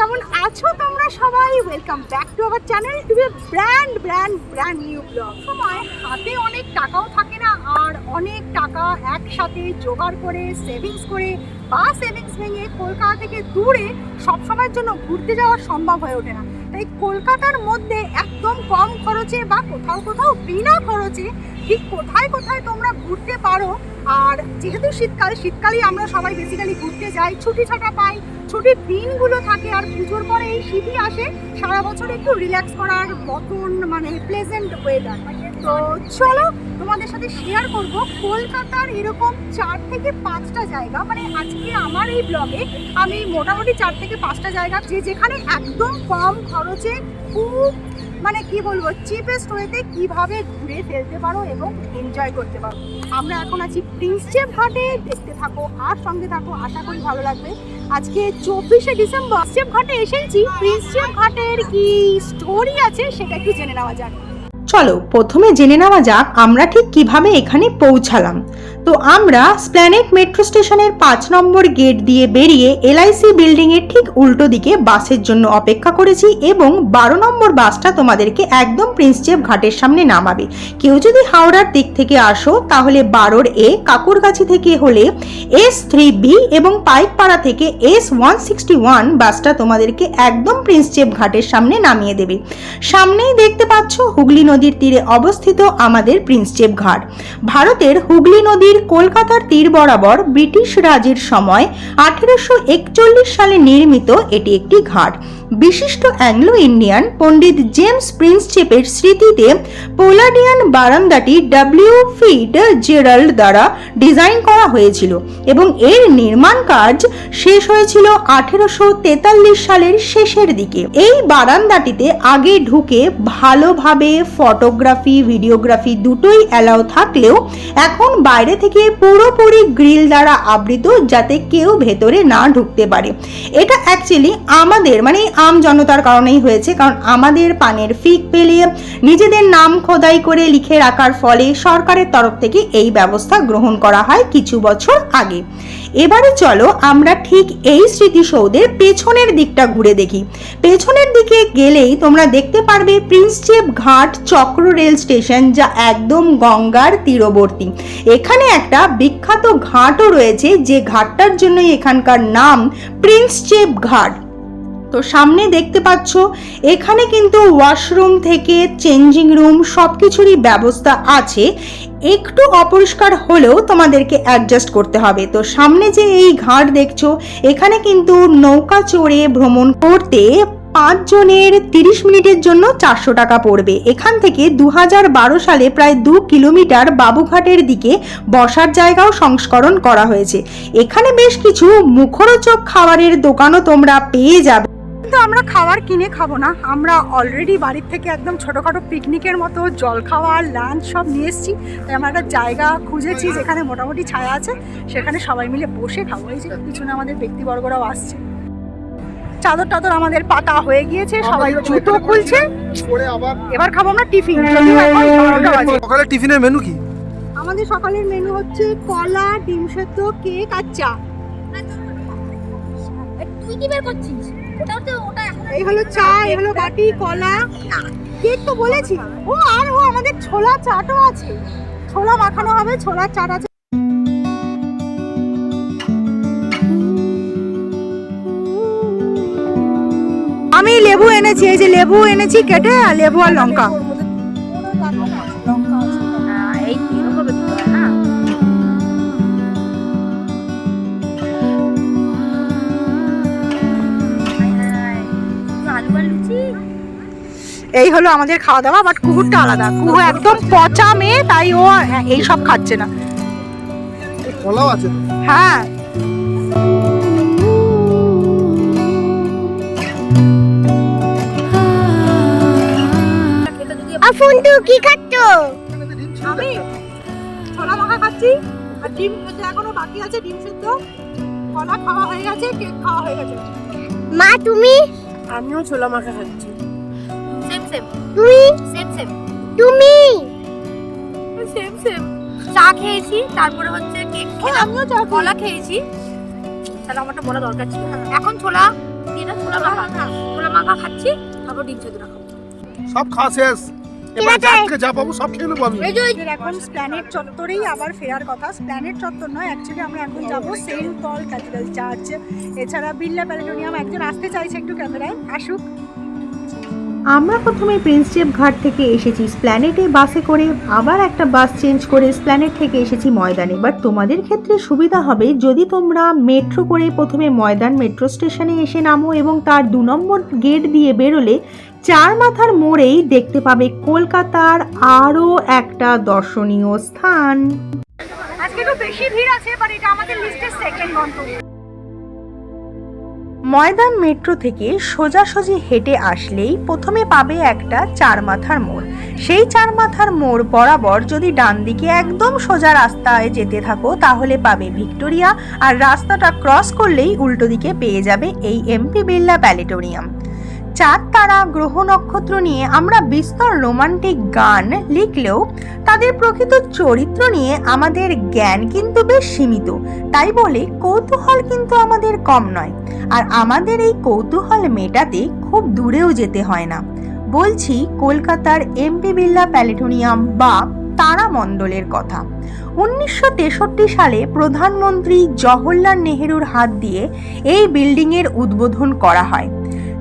কেমন আছো তোমরা সবাই? Welcome back to our channel to a brand brand brand new blog সময় হাতে অনেক টাকাও থাকে না, আর অনেক টাকা একসাথে জোগাড় করে সেভিংস করে বা সেভিংস ভেঙে কলকাতা থেকে দূরে সব সময়ের জন্য ঘুরতে যাওয়া সম্ভব হয়ে ওঠে না। তাই কলকাতার মধ্যে একদম কম খরচে বা কোথাও কোথাও বিনা খরচে ঠিক কোথায় কোথায় তোমরা ঘুরতে পারো। আর যেহেতু শীতকাল, শীতকালেই আমরা সবাই বেসিক্যালি ঘুরতে যাই, ছুটি ছাটা পাই ছুটির দিনগুলো থাকে আর পুজোর পরে এই শীতই আসে, সারা বছর একটু রিল্যাক্স করার মতন মানে প্লেজেন্ট ওয়েদার তো চলো তোমাদের সাথে শেয়ার করব কলকাতার এরকম চার থেকে পাঁচটা জায়গা। মানে আজকে আমার এই ব্লগে আমি মোটামুটি চার থেকে পাঁচটা জায়গা যে যেখানে একদম কম খরচে খুব মানে কি বলব চিপেস্ট ওয়েতে কীভাবে ঘুরে ফেলতে পারো এবং এনজয় করতে পারো। আমরা এখন আছি প্রিন্স চেপ ঘাটে দেখতে থাকো, আর সঙ্গে থাকো, আশা করি ভালো লাগবে। আজকে চব্বিশে ডিসেম্বর। ঘাটে এসেছি। ঘাটের কি স্টোরি আছে সেটা একটু জেনে নেওয়া যাক। চলো, প্রথমে জেনে নেওয়া যাক আমরা ঠিক কীভাবে এখানে পৌঁছালাম। তো আমরা স্প্ল্যানেট মেট্রো স্টেশনের পাঁচ নম্বর গেট দিয়ে বেরিয়ে এলআইসি বিল্ডিং এর ঠিক উল্টো দিকে বাসের জন্য অপেক্ষা করেছি এবং বারো নম্বর বাসটা তোমাদেরকে একদম প্রিন্সচেপ ঘাটের সামনে নামাবে। কেউ যদি হাওড়ার দিক থেকে আসো, তাহলে বারোর এ কাকুরগাছি থেকে হলে এস থ্রি বি এবং পাইকপাড়া থেকে এস ওয়ান সিক্সটি ওয়ান বাসটা তোমাদেরকে একদম প্রিন্সচেপ ঘাটের সামনে নামিয়ে দেবে। সামনেই দেখতে পাচ্ছ হুগলি নদীর তীরে অবস্থিত আমাদের প্রিন্সচেপ ঘাট। ভারতের হুগলি নদীর কলকাতার তীর বরাবর ব্রিটিশ রাজের সময় আঠেরোশো একচল্লিশ সালে নির্মিত এটি একটি ঘাট। বিশিষ্ট অ্যাংলো ইন্ডিয়ান পণ্ডিত জেমস প্রিন্সচেপের স্মৃতিতে পোলাডিয়ান বারান্দাটি ডাব্লিউ ফিড জেরাল্ড দ্বারা ডিজাইন করা হয়েছিল এবং এর নির্মাণ কাজ শেষ হয়েছিল আঠেরোশো তেতাল্লিশ সালের শেষের দিকে। এই বারান্দাটিতে আগে ঢুকে ভালোভাবে ফটোগ্রাফি, ভিডিওগ্রাফি দুটোই অ্যালাউ থাকলেও এখন বাইরে থেকে পুরোপুরি গ্রিল দ্বারা আবৃত যাতে কেউ ভেতরে না ঢুকতে পারে। এটা অ্যাকচুয়ালি আমাদের মানে আম জনতার কারণেই হয়েছে, কারণ আমাদের পানের ফিক পেলিয়ে নিজেদের নাম খোদাই করে লিখে রাখার ফলে সরকারের তরফ থেকে এই ব্যবস্থা গ্রহণ করা হয় কিছু বছর আগে। এবারে চলো আমরা ঠিক এই স্মৃতিসৌধের পেছনের দিকটা ঘুরে দেখি। পেছনের দিকে গেলেই তোমরা দেখতে পারবে প্রিন্সচেপ ঘাট চক্র রেল স্টেশন যা একদম গঙ্গার তীরবর্তী। এখানে একটা বিখ্যাত ঘাটও রয়েছে, যে ঘাটটার জন্যই এখানকার নাম প্রিন্সচেপ ঘাট। তো সামনে দেখতে পাচ্ছ, এখানে কিন্তু ওয়াশরুম থেকে চেঞ্জিং রুম সব কিছুরই ব্যবস্থা আছে। একটু অপরিষ্কার হলেও তোমাদেরকে অ্যাডজাস্ট করতে হবে। তো সামনে যে এই ঘাট দেখছ, এখানে কিন্তু নৌকা চড়ে ভ্রমণ করতে পাঁচজনের তিরিশ মিনিটের জন্য চারশো টাকা পড়বে। এখান থেকে দু হাজার বারো সালে প্রায় দু কিলোমিটার বাবুঘাটের দিকে বসার জায়গাও সংস্করণ করা হয়েছে। এখানে বেশ কিছু মুখরোচক খাবারের দোকানও তোমরা পেয়ে যাবে। কিন্তু আমরা খাবার কিনে খাব না। আমরা অলরেডি বাড়ির থেকে একদম ছোটোখাটো পিকনিকের মতো জল খাওয়ার লাঞ্চ সব নিয়ে এসেছি। তাই আমরা একটা জায়গা খুঁজেছি যেখানে মোটামুটি ছায়া আছে। সেখানে সবাই মিলে বসে খাব। এই যে পিছনে আমাদের ব্যক্তিবর্গরাও আসছে। চাদর টাদর আমাদের পাতা হয়ে গিয়েছে। সবাই জুতো খুলছে। এবার খাব আমরা টিফিন। সকালে টিফিনের মেনু কি? আমাদের সকালের মেনু হচ্ছে কলা ডিম সেদ্ধ কেক আর চা। তুই কি বের করছিস? এই হলো চা এই হলো বাটি কলা। কেক তো বলেছি? ও আর ও আমাদের ছোলা চাটও আছে। ছোলা মাখানো হবে ছোলার চাট আছে। আমি লেবু এনেছি এই যে লেবু এনেছি কেটে আর লেবু আর লঙ্কা। এই হলো আমাদের খাওয়া দাওয়া বাট কুকুরটা আলাদা। কুকুর একদম পচা মেয়ে তাই ও এই সব খাচ্ছে না। কলাও আছে? হ্যাঁ। খেতে যদি আফুন তুই কি খাচ্ছ? আমি ছোলা মাখা খাচ্ছি আর ডিম এখনও বাকি আছে ডিম সেদ্ধ। কলা খাওয়া হয়ে গেছে কেক খাওয়া হয়ে গেছে। মা তুমি? আমিও ছোলা মাখা খাচ্ছি। সেম। সেম তুমি সেম সেম। তুমি? Same same. চা খেয়েছি তারপরে হচ্ছে কেক খেলাম। আমিও চা কলা খেয়েছি। তাহলে আমারটা বলা দরকার ছিল এখন ছোলা দিয়ে এটা ছোলা মাখা। ছোলা মাখা। খাচ্ছি তারপর ডিম সেদ্ধটা খাব সব খাওয়া শেষ। এবার আছে। যা আজকে যা পাবো সব খেয়ে নেব আমি। এই যে এখন স্প্ল্যানেট চত্বরেই আবার ফেরার কথা। স্প্ল্যানেট চত্বর নয় অ্যাকচুয়ালি আমরা এখন যাব সেন্ট পল ক্যাথিড্রাল চার্চ। এছাড়া বিড়লা প্যালেটোনিয়াম একজন আসতে চাইছে একটু ক্যামেরায়। আসুক। আমরা প্রথমে প্রিন্সজেপ ঘাট থেকে এসেছি। স্প্ল্যানেটে বাসে করে আবার একটা বাস চেঞ্জ করে স্প্ল্যানেট থেকে এসেছি ময়দানে। বাট তোমাদের ক্ষেত্রে সুবিধা হবে যদি তোমরা মেট্রো করে প্রথমে ময়দান মেট্রো স্টেশনে এসে নামো এবং তার দু নম্বর গেট দিয়ে বেরোলে চার মাথার মোড়েই দেখতে পাবে কলকাতার আরও একটা দর্শনীয় স্থান। আজকে বেশি ভিড় আছে বাট এটা আমাদের লিস্টের সেকেন্ড গন্তব্য। ময়দান মেট্রো থেকে সোজাসুজি হেঁটে আসলেই প্রথমে পাবে একটা চার মাথার মোড়। সেই চার মাথার মোড় বরাবর যদি ডান দিকে একদম সোজা রাস্তায় যেতে থাকো, তাহলে পাবে ভিক্টোরিয়া। আর রাস্তাটা ক্রস করলেই উল্টো দিকে পেয়ে যাবে এই এমপি বিড়লা প্যালেটোরিয়াম। চাঁদ, তারা, গ্রহ, নক্ষত্র নিয়ে আমরা বিস্তর রোমান্টিক গান লিখলেও তাদের প্রকৃত চরিত্র নিয়ে আমাদের জ্ঞান কিন্তু বেশ সীমিত। তাই বলে কৌতূহল কিন্তু আমাদের কম নয়। আর আমাদের এই কৌতূহল মেটাতে খুব দূরেও যেতে হয় না। বলছি কলকাতার এমপি বিল্লা প্যালেটোনিয়াম বা তারা তারামণ্ডলের কথা। উনিশশো তেষট্টি সালে প্রধানমন্ত্রী জওহরলাল নেহেরুর হাত দিয়ে এই বিল্ডিংয়ের উদ্বোধন করা হয়।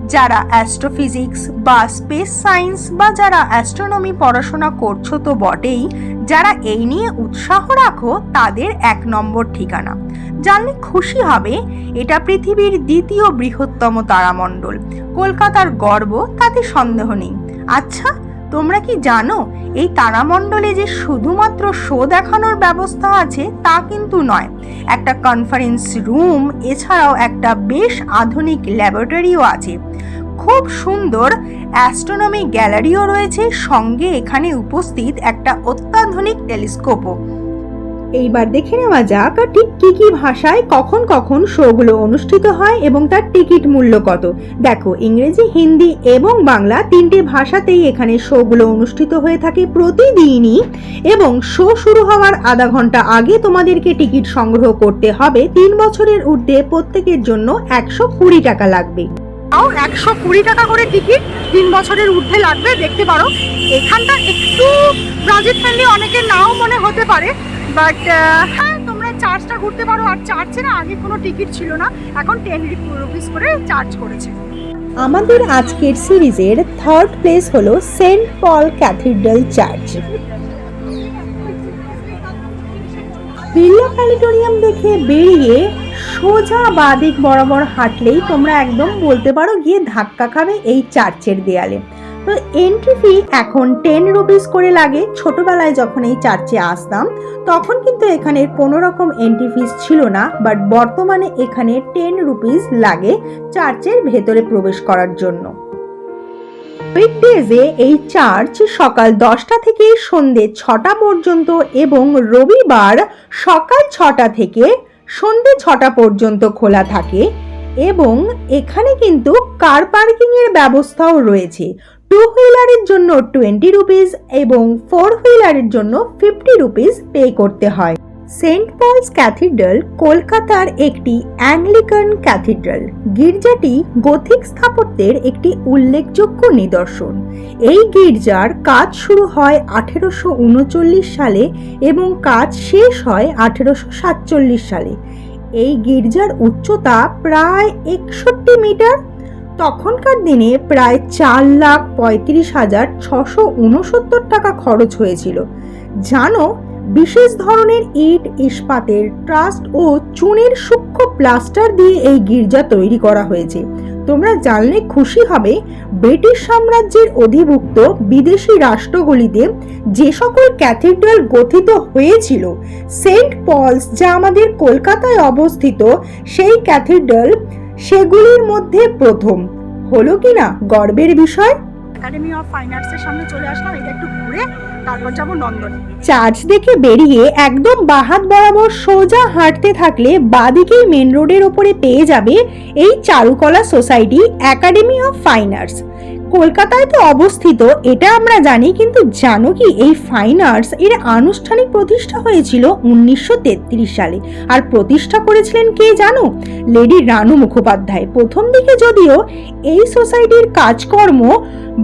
যারা অ্যাস্ট্রোফিজিক্স বা স্পেস সায়েন্স বা যারা অ্যাস্ট্রোনমি পড়াশোনা করছ তো বটেই, যারা এই নিয়ে উৎসাহ রাখো, তাদের এক নম্বর ঠিকানা। জানলে খুশি হবে, এটা পৃথিবীর দ্বিতীয় বৃহত্তম তারামণ্ডল। কলকাতার গর্ব, তাতে সন্দেহ নেই। আচ্ছা তোমরা কি জানো, এই তারামণ্ডলে যে শুধুমাত্র শো দেখানোর ব্যবস্থা আছে, তা কিন্তু নয়। একটা কনফারেন্স রুম এছাড়াও একটা বেশ আধুনিক ল্যাবরেটরিও আছে। খুব সুন্দর অ্যাস্ট্রোনমি গ্যালারিও রয়েছে। সঙ্গে এখানে উপস্থিত একটা অত্যাধুনিক টেলিস্কোপও। এইবার দেখে নেওয়া যাক ঠিক কি কি ভাষায় কখন কখন শোগুলো অনুষ্ঠিত হয় এবং তার টিকিট মূল্য কত। দেখো, ইংরেজি, হিন্দি এবং বাংলা তিনটি ভাষাতেই এখানে শোগুলো অনুষ্ঠিত হয়ে থাকে প্রতিদিনই এবং শো শুরু হওয়ার আধা ঘণ্টা আগে তোমাদেরকে টিকিট সংগ্রহ করতে হবে। তিন বছরের ঊর্ধ্বে প্রত্যেকের জন্য একশো কুড়ি টাকা লাগবে। তাও একশো কুড়ি টাকা করে টিকিট। তিন বছরের ঊর্ধ্বে লাগবে, দেখতে পারো। এখানটা একটু বাজেট ফ্রেন্ডলি অনেকের নাও মনে হতে পারে বাট হ্যাঁ তোমরা চার্জটা ঘুরতে পারো। আর চার্জে না আগে কোনো টিকিট ছিল না, এখন টেন রুপিস করে চার্জ করেছে। আমাদের আজকের সিরিজের থার্ড প্লেস হলো saint Paul cathedral church. Birla planetarium দেখে বেরিয়ে সোজা বাদিক বরাবর হাঁটলেই তোমরা একদম বলতে পারো গিয়ে ধাক্কা খাবে এই চার্চের দেয়ালে। তো এন্ট্রি ফি এখন টেন রুপিস করে লাগে। ছোটবেলায় যখন এই চার্চে আসতাম, তখন কিন্তু এখানে কোনো রকম এন্ট্রি ফিস ছিল না বাট বর্তমানে এখানে টেন রুপিস লাগে চার্চের ভেতরে প্রবেশ করার জন্য। উইকডেজে এই চার্চ সকাল দশটা থেকে সন্ধে ছটা পর্যন্ত এবং রবিবার সকাল ছটা থেকে সন্ধে ছটা পর্যন্ত খোলা থাকে এবং এখানে কিন্তু কার পার্কিং এর ব্যবস্থাও রয়েছে। টু হুইলারের জন্য টোয়েন্টি রুপিস এবং ফোর হুইলারের জন্য ফিফটি রুপিস পে করতে হয়। সেন্ট পলস ক্যাথিড্রাল, কলকাতার একটি অ্যাংলিকান ক্যাথিড্রাল। গির্জাটি গথিক স্থাপত্যের একটি উল্লেখযোগ্য নিদর্শন। এই গির্জার কাজ শুরু হয় আঠেরোশো উনচল্লিশ সালে এবং কাজ শেষ হয় আঠেরোশো সাতচল্লিশ সালে। এই গির্জার উচ্চতা প্রায় একষট্টি মিটার। তখনকার দিনে প্রায় চার লাখ পঁয়ত্রিশ হাজার ছশো উনসত্তর টাকা খরচ হয়েছিল। জানো বিশেষ ধরনের ইট, ইস্পাতের ট্রাস্ট ও চুনের সূক্ষ্ম প্লাস্টার দিয়ে এই গির্জা তৈরি করা হয়েছে। তোমরা জানলে খুশি হবে, ব্রিটিশ সাম্রাজ্যের অধিভুক্ত বিদেশি রাষ্ট্রগুলিতে যে সকল ক্যাথিড্রাল গঠিত হয়েছিল, সেন্ট পলস যা আমাদের কলকাতায় অবস্থিত, সেই ক্যাথিড্রাল সেগুলির মধ্যে প্রথম। হলো কি না গর্বের বিষয়? একাডেমি অফ ফাইন আর্টসের সামনে চলে আসলাম, এটা একটু ঘুরে। তারপর যাব নন্দনে। চার্চ দেখে বেরিয়ে একদম বাহাত বরাবর সোজা হাঁটতে থাকলে বাদিকেই মেন রোডের ওপরে পেয়ে যাবে এই চারুকলা society academy of fine arts কলকাতায় তো অবস্থিত, এটা আমরা জানি, কিন্তু জানো কি, এই ফাইন আর্টস এর আনুষ্ঠানিক প্রতিষ্ঠা হয়েছিল উনিশশো সালে। আর প্রতিষ্ঠা করেছিলেন কে জানো? লেডি রানু মুখোপাধ্যায়। প্রথম দিকে যদিও এই সোসাইটির কাজকর্ম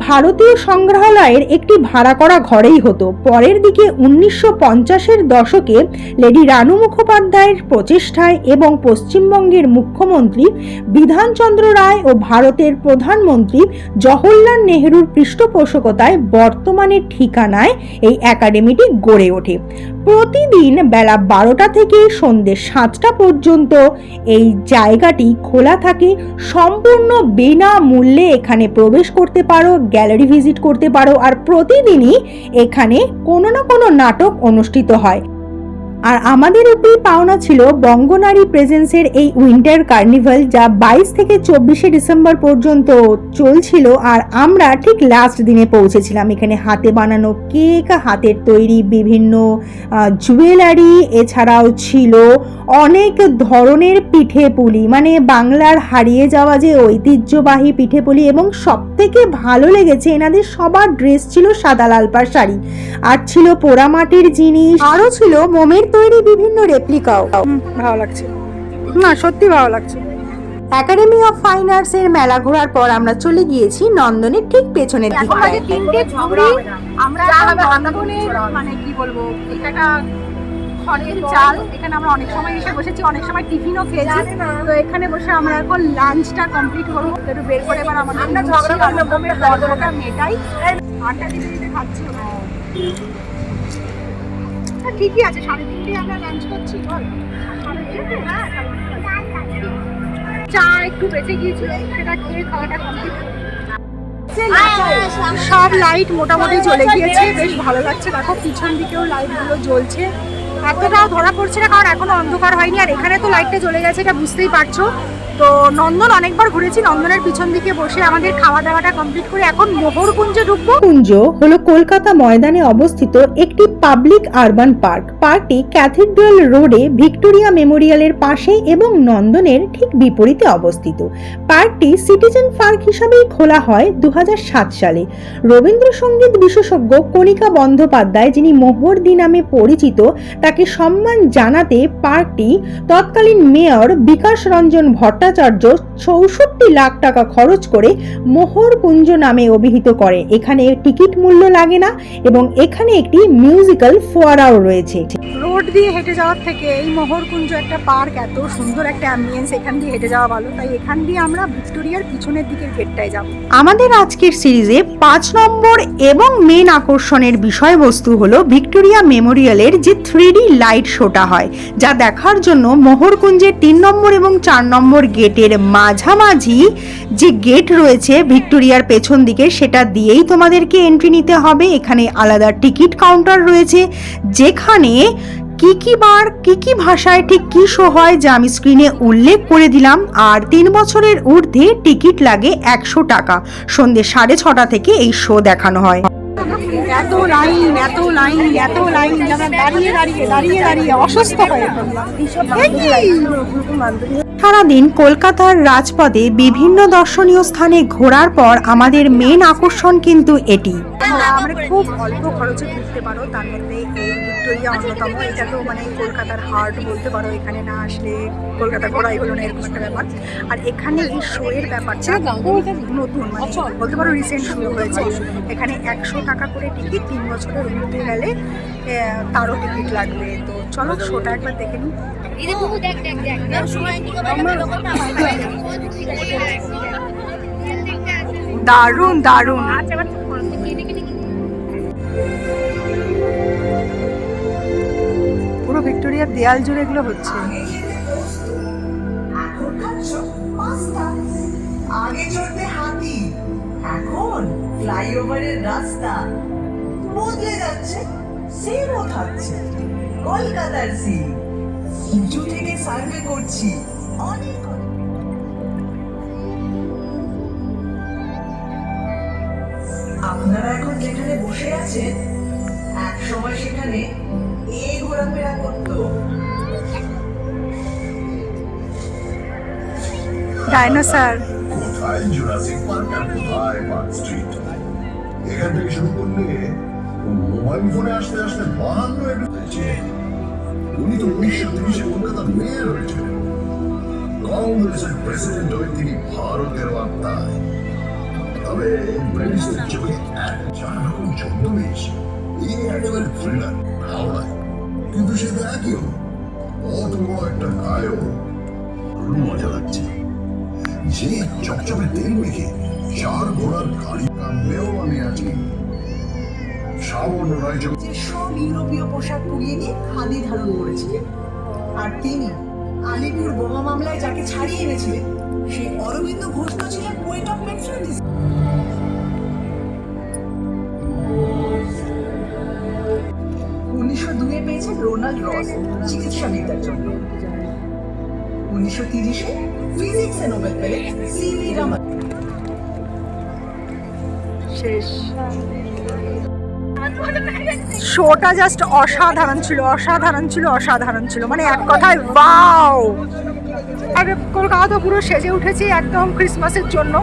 ভারতীয় সংগ্রহালয়ের একটি ভাড়া করা ঘরেই হতো। পরের দিকে উনিশশো পঞ্চাশের দশকে লেডি রানু মুখোপাধ্যায়ের প্রচেষ্টায় এবং পশ্চিমবঙ্গের মুখ্যমন্ত্রী বিধানচন্দ্র রায় ও ভারতের প্রধানমন্ত্রী জওহরলাল নেহরুর পৃষ্ঠপোষকতায় বর্তমানের ঠিকানায় এই একাডেমিটি গড়ে ওঠে। প্রতিদিন বেলা বারোটা থেকে সন্ধ্যে সাতটা পর্যন্ত এই জায়গাটি খোলা থাকে। সম্পূর্ণ বিনামূল্যে এখানে প্রবেশ করতে পারো, গ্যালারি ভিজিট করতে পারো আর প্রতিদিনই এখানে কোনো না কোনো নাটক অনুষ্ঠিত হয়। আর আমাদের উপরেই পাওনা ছিল বঙ্গনারী প্রেজেন্সের এই উইন্টার কার্নিভাল যা বাইশ থেকে চব্বিশে ডিসেম্বর পর্যন্ত চলছিল আর আমরা ঠিক লাস্ট দিনে পৌঁছেছিলাম। এখানে হাতে বানানো কেক, হাতের তৈরি বিভিন্ন জুয়েলারি এছাড়াও ছিল অনেক ধরনের পিঠে পুলি মানে বাংলার হারিয়ে যাওয়া যে ঐতিহ্যবাহী পিঠে পুলি এবং সব থেকে ভালো লেগেছে, এনাদের সবার ড্রেস ছিল সাদা লাল পাড় শাড়ি। আর ছিল পোড়ামাটির জিনিস, আরও ছিল মোমের তৈরি বিভিন্ন রেপ্লিকাও ভালো লাগছে। না সত্যি ভালো লাগছে। একাডেমি অফ ফাইন আর্টস এর মেলা ঘোরার পর আমরা চলে গিয়েছি নন্দনের ঠিক পেছনের এখন দিকটায় বাজে তিনটে কুড়ি আমরা নন্দনের মানে কি বলব এটা খড়ের চাল এখানে আমরা অনেক সময় এসে বসেছি অনেক সময় টিফিনও খেয়েছি। তো এখানে বসে আমরা এখন লাঞ্চটা কমপ্লিট করব। একটু বের করে এবার আমাদের আমরা ঝগড়া মেটাই। আটটা দিতে দিতে খাচ্ছি। ঠিকই আছে, সাড়ে তিনটে আমরা লাঞ্চ করছি। চা একটু বেঁচে গিয়েছিল, সেটা খেয়ে খাওয়াটা কমপ্লিট সব লাইট মোটামুটি জ্বলে গিয়েছে, বেশ ভালো লাগছে। দেখো, পিছন দিকেও লাইটগুলো জ্বলছে। এতটাও ধরা পড়ছে না, কারণ এখনও অন্ধকার হয়নি, আর এখানে তো লাইটটা জ্বলে গেছে, এটা বুঝতেই পারছ। তো নন্দন অনেকবার ঘুরেছি, নন্দনের পিছন দিকে বসে আমাদের খাওয়া দাওয়াটা কমপ্লিট করে এখন মোহরকুঞ্জে ঢুকবো। কুঞ্জ হলো কলকাতা ময়দানে অবস্থিত একটি পাবলিক আরবান পার্ক পার্কটি ক্যাথিড্রাল রোডে ভিক্টোরিয়া মেমোরিয়ালের পাশে এবং নন্দনের ঠিক বিপরীতে অবস্থিত। পার্কটি সিটিজেন পার্ক হিসাবেই খোলা হয় দু হাজার সাত সালে। রবীন্দ্রসঙ্গীত বিশেষজ্ঞ কণিকা বন্দ্যোপাধ্যায়, যিনি মোহর মোহরদি নামে পরিচিত, তাকে সম্মান জানাতে পার্কটি তৎকালীন মেয়র বিকাশ রঞ্জন ভট্টাচার্য চৌষট্টি লাখ টাকা খরচ করে মোহর কুঞ্জ নামে অভিহিত করে। এখানে টিকিট মূল্য লাগে না এবং এখানে একটি মিউজিক্যাল ফোয়ারাও রয়েছে। রোড দিয়ে হেঁটে যাওয়ার থেকে এই মোহরকুঞ্জ একটা পার্ক এত সুন্দর একটা অ্যাম্বিয়েন্স এখান দিয়ে হেঁটে যাওয়া ভালো। তাই এখান দিয়ে আমরা ভিক্টোরিয়ার পিছনের দিকের গেটটায় যাব। আমাদের আজকের সিরিজে পাঁচ নম্বর এবং মেন আকর্ষণের বিষয়বস্তু হলো ভিক্টোরিয়া মেমোরিয়ালের যে থ্রি লাইট শোটা হয় যা দেখার জন্য মোহরকুঞ্জের তিন নম্বর এবং চার নম্বর গেটের মাঝামাঝি যে গেট রয়েছে ভিক্টোরিয়ার পেছন দিকে, সেটা দিয়েই তোমাদেরকে এন্ট্রি নিতে হবে। এখানে আলাদা টিকিট কাউন্টার রয়েছে, যেখানে কি কি বার, কি কি ভাষায়, ঠিক কি শো হয় যা আমি স্ক্রিনে উল্লেখ করে দিলাম। আর তিন বছরের ঊর্ধ্বে টিকিট লাগে একশো টাকা। সন্ধে সাড়ে ছটা থেকে এই শো দেখানো হয়। এত লাইন এত লাইন এত লাইন আমরা দাঁড়িয়ে দাঁড়িয়ে দাঁড়িয়ে দাঁড়িয়ে অসুস্থ হয়ে? সারাদিন কলকাতার রাজপথে বিভিন্ন দর্শনীয় স্থানে ঘোরার পর আমাদের মেন আকর্ষণ কিন্তু এটি আমরা খুব অল্প খরচে ঘুরতে পারো তার মধ্যে এই ভিক্টোরিয়া অন্যতম। এটা তো মানে কলকাতার হার্ট বলতে পারো এখানে না আসলে কলকাতা ঘোরাই হলো না এরকম একটা ব্যাপার। আর এখানে এই শো এর ব্যাপারটা খুব নতুন মানে বলতে পারো রিসেন্ট শুরু হয়েছে। এখানে একশো টাকা করে টিকিট তিন বছরের উঠতে গেলে তারও টিকিট লাগবে। তো চলো শোটা একবার দেখে নিই। দারুণ দারুণ। পুরো ভিক্টোরিয়ার দেয়াল জুড়ে এগুলো হচ্ছে। আগে চলতে হাতি এখন ফ্লাইওভারের রাস্তা বদলে যাচ্ছে সিমও থাকছে কলকাতার সিম উঁচু থেকে সার্ভে করছি অনেক আপনারা এখন যেখানে বসে আছেন, এক সময় সেখানে এ ঘোরাফেরা করতো। ডাইনোসর। কোথায় কোথায় জুরাসিক পার্ক আর কোথায় পার্ক স্ট্রিট। এখান থেকে শুরু করলে মোবাইল ফোনে আসতে আসতে বাহান্ন উনি তো উনিশশো তিরিশে কলকাতার মেয়র হয়েছিলেন কংগ্রেসের প্রেসিডেন্ট হয়ে তিনি ভারতের আত্মায়। তবে ব্রিটিশদের চোখে এক চার রকম ছদ্মবেশ। এই একেবারে থ্রিলার হাওড়ায় কিন্তু সেটা একই হলো অত বড় একটা দারুণ মজা লাগছে। যে চকচকে তেল মেখে চার ঘোড়ার গাড়ি কামড়েও আমি আছি। শ্রাবণ রায় যে সব ইউরোপীয় পোশাক পরিয়ে নিয়ে খাদি ধারণ করেছিলেন। আর তিনি আলিপুর বোমা মামলায় যাকে ছাড়িয়ে এনেছিলেন, সেই অরবিন্দ ঘোষ তো ছিলেন পোয়েট অফ পেট্রোলিস রোনাল্ড রস চিকিৎসাবিদ্যার জন্য। উনিশশো তিরিশে ফিজিক্সে নোবেল পেলেন সি ভি রামন শেষ। শোটা জাস্ট অসাধারণ ছিল অসাধারণ ছিল অসাধারণ ছিল। মানে এক কথায় বাও আর কলকাতা তো পুরো সেজে উঠেছে একদম ক্রিসমাসের জন্য।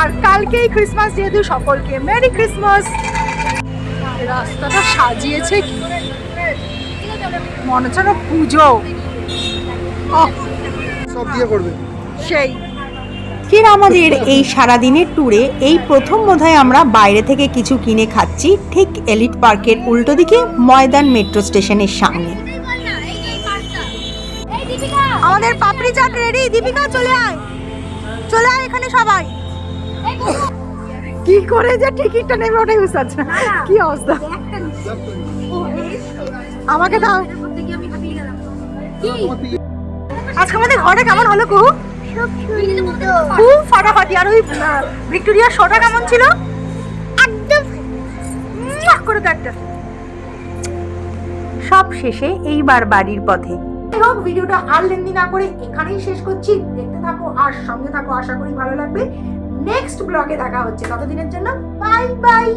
আর কালকেই ক্রিসমাস যেহেতু সকলকে। মেরি ক্রিসমাস রাস্তাটা সাজিয়েছে কি? মনে হচ্ছে না পুজো সব দিয়ে করবে। সেই। ফির আমাদের এই সারাদিনের ট্যুরে এই প্রথম বোধহয় আমরা বাইরে থেকে কিছু কিনে খাচ্ছি ঠিক এলিট পার্কের উল্টো দিকে ময়দান মেট্রো স্টেশনের সামনে। আমাদের পাপড়ি চাট রেডি দীপিকা চলে আয়। চলে আয় এখানে সবাই। কি করে যে টিকিটটা নেবে ওটাই বুঝতে পারছি না। কি অবস্থা? আমাকে দাও। আজকে আমাদের ঘরে কেমন হলো, কুহু? খুব ফাটাফাটি। আর ওই ভিক্টোরিয়ার শোটা কেমন ছিল? করে একটা। সব শেষে এইবার বাড়ির পথে। হোক, ভিডিওটা আর লেন্দি না করে এখানেই শেষ করছি। দেখতে থাকো আর সঙ্গে থাকো, আশা করি ভালো লাগবে। নেক্সট ব্লগে দেখা হচ্ছে। ততদিনের জন্য bye bye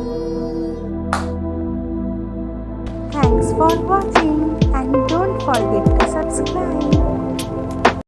Thanks for watching and don't forget to subscribe.